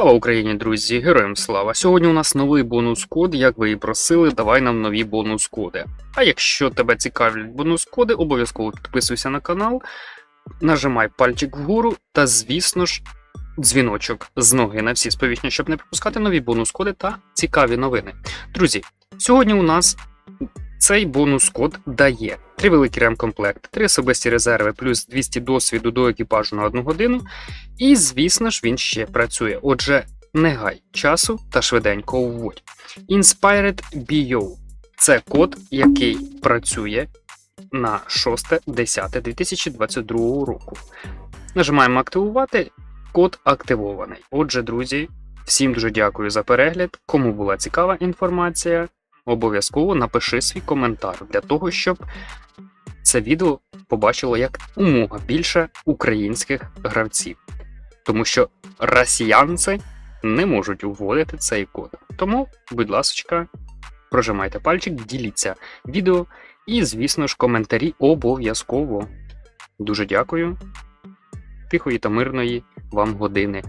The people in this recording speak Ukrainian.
Слава Україні, друзі! Героям слава! Сьогодні у нас новий бонус-код, як ви і просили, давай нам нові бонус-коди. А якщо тебе цікавлять бонус-коди, обов'язково підписуйся на канал, нажимай пальчик вгору та, звісно ж, дзвіночок з ноги на всі сповіщення, щоб не пропускати нові бонус-коди та цікаві новини. Друзі, сьогодні у нас цей бонус-код дає три великі ремкомплекти, три особисті резерви, плюс 200 досвіду до екіпажу на одну годину. І, звісно ж, він ще працює. Отже, не гай часу та швиденько вводь. Inspired BO – це код, який працює на 6.10.2022 року. Нажимаємо активувати. Код активований. Отже, друзі, всім дуже дякую за перегляд. Кому була цікава інформація, обов'язково напиши свій коментар для того, щоб це відео побачило як умога більше українських гравців. Тому що росіянці не можуть вводити цей код. Тому, будь ласка, прожимайте пальчик, діліться відео і, звісно ж, коментарі обов'язково. Дуже дякую. Тихої та мирної вам години.